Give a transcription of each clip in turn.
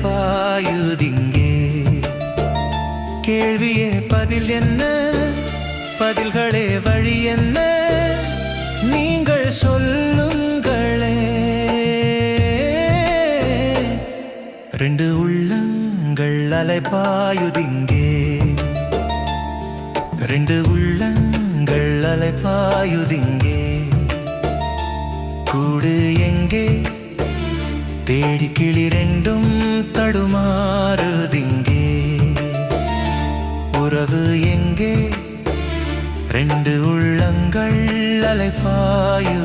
பாயுதிங்கே. கேள்வியே பதில் என்ன? பதில்களே வழி என்ன? நீங்கள் சொல்லுங்களே. ரெண்டு உள்ளங்கள் அலைப்பாயுதிங்கே ரெண்டு உள்ளங்கள் அலைப்பாயுதிங்கே கூடு எங்கே? தேடி கிளி ரெண்டும் தடுமாறுதிங்கே. உறவு எங்கே? ரெண்டு உள்ளங்கள் அலைப்பாயு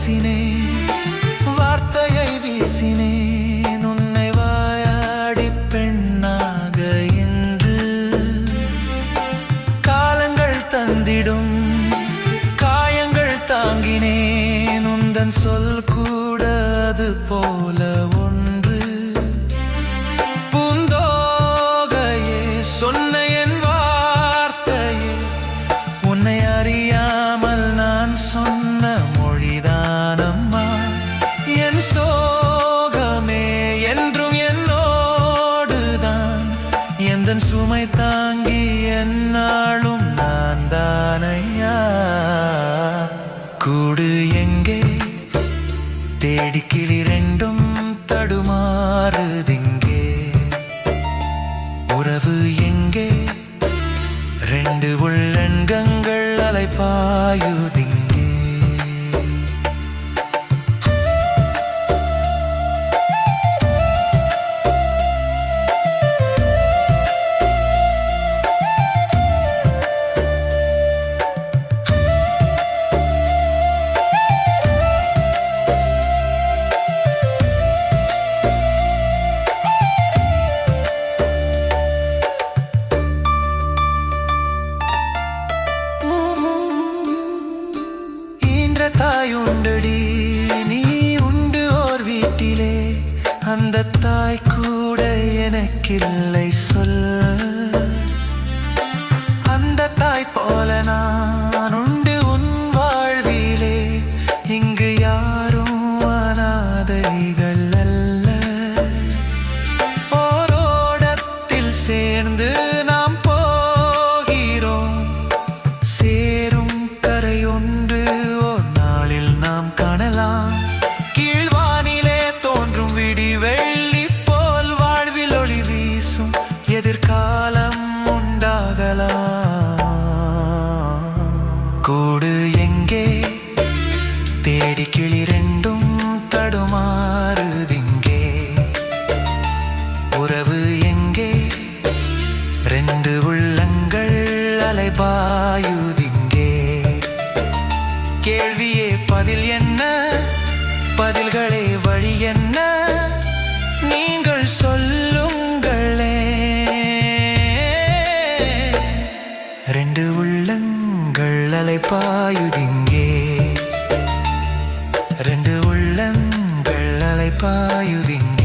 பேசினேன் வார்த்தையை வீசினேன் உன்னை வாயாடி பெண்ணாக இன்று காலங்கள் தந்திடும் காயங்கள் தாங்கினேன். உந்தன் சொல் கூட அது போல என் சோகமே என்றும் என்னோடுதான். எந்த சுமை தாங்கி என்னாலும் நான் தானையா கூடு எங்கே? தேடி கிளி ரெண்டும் தடுமாறுதிங்கே. உறவு எங்கே? ரெண்டு உள்ளங்கங்கள் அலைப்பாயுதிங்கே உண்டடி நீ உண்டு ஓர் வீட்டிலே. அந்த தாய் கூட எனக்கில்லை சொல் அந்த தாய் போல நான் பதில் என்ன? பதில்களே வழி என்ன? நீங்கள் சொல்லுங்களே. ரெண்டு உள்ளங்கள் அலைப்பாயுதிங்கே. ரெண்டு உள்ளங்கள் அலைப்பாயுதிங்கே.